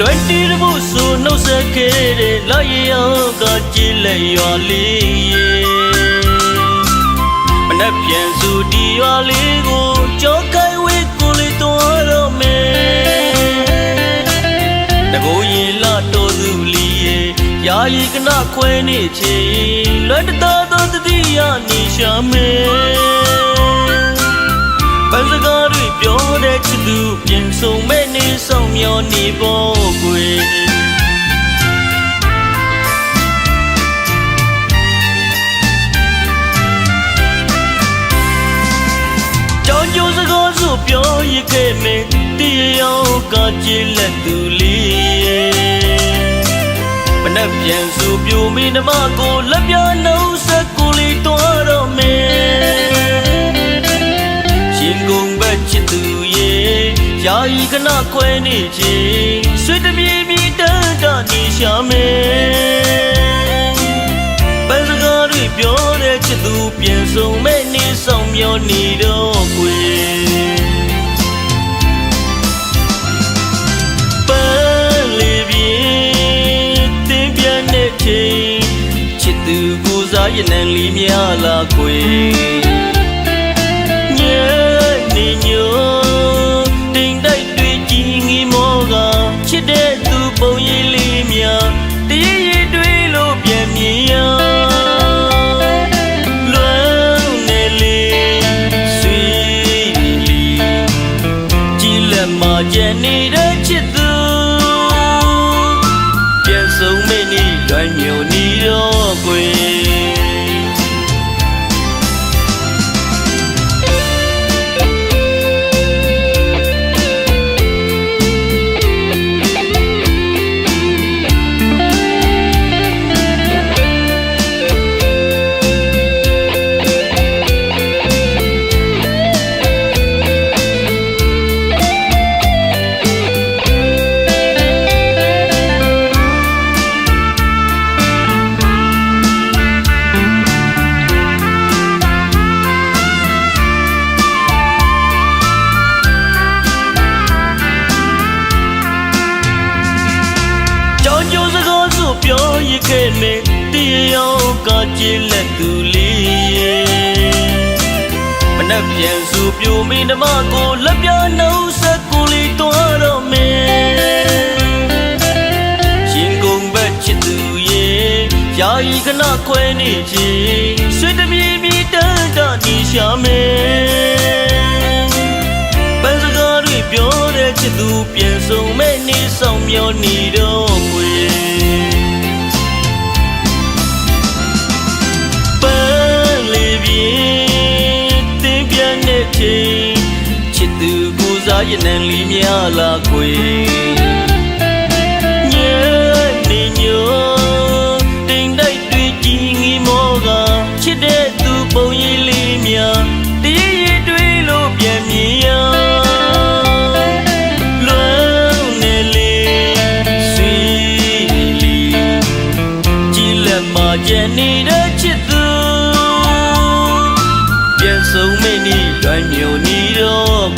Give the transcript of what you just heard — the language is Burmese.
လွယ်တီးဖို့ဆိုနှုတ်ဆက်ခဲ့တဲ့လာရအောင်ကကြည်လက်ရွာလေးရေမနှက်ပြန်စုဒီရွာလေးကိုကြောကိုင်ဝေးကိုလေးတော်တော့မယ်တကိုယ်ရင်လာတော်သူလီရေယာယီကနခွဲနေချေလွယ်တတော်သောတတိယနေရှာမယ် သူပြင်ဆုံးမဲ့နေဆောင်မျောနေဖို့ကွယ်ကြောင်ကျိုးစကားဆိုပြောရခဲ့မယ်တရားကကြည်လက်သူလေးမနှက်ပြန်စုပြိုမိနမကိုလက်ပြနှုတ်ဆက်ကိုလေးတွားတော့မယ် ယာယီကနခွဲနေချင်းဆွေတပြေးပြေးတန်းတနေရှာမယ်ပန်းစကားတွေပြောတဲ့ချစ်သူပြန်ဆုံးမဲ့နေဆောင်မျောနေတော့ကွယ်ပန်းလေးပြေတင်းပြန်တဲ့ချိန်ချစ်သူကိုစားရနံလေးများလာကွ က်မကျန်နေတဲ့ချစ်သူ ပြောရခဲ့မယ်တရားကကြည်လက်သူလေးရဲ့မနှက်ပြန်စုပြိုမိနမကိုလက်ပြနှုတ်ဆက်ကိုလေးတွားတော့မယ်ရှင်ကုန်ဘက်ချစ်သူရဲ့ယာယီကနခွဲနေချင်းဆွေတပြေးပြေးတန်းတနေရှာမယ်ပန်းစကားတွေပြောတဲ့ချစ်သူပြန်ဆုံးမဲ့နေဆောင်မျောနေတော့ကွယ် ချိန်ချစ်သူကိုစားရနံလေးများလာကွယ်ညနေညိုတင်တိုက်တွေကြီးငီမောကချစ်တဲ့သူပုံရိပ်လေးများတရရည်တွေလို့ပြန်မြင်ရလွမ်းနေလေဆွေလီကြည်လက်မကျန်နေတဲ့ ပြန်ဆုံးမနေလွမ်းမြော်နေတော့ကွယ်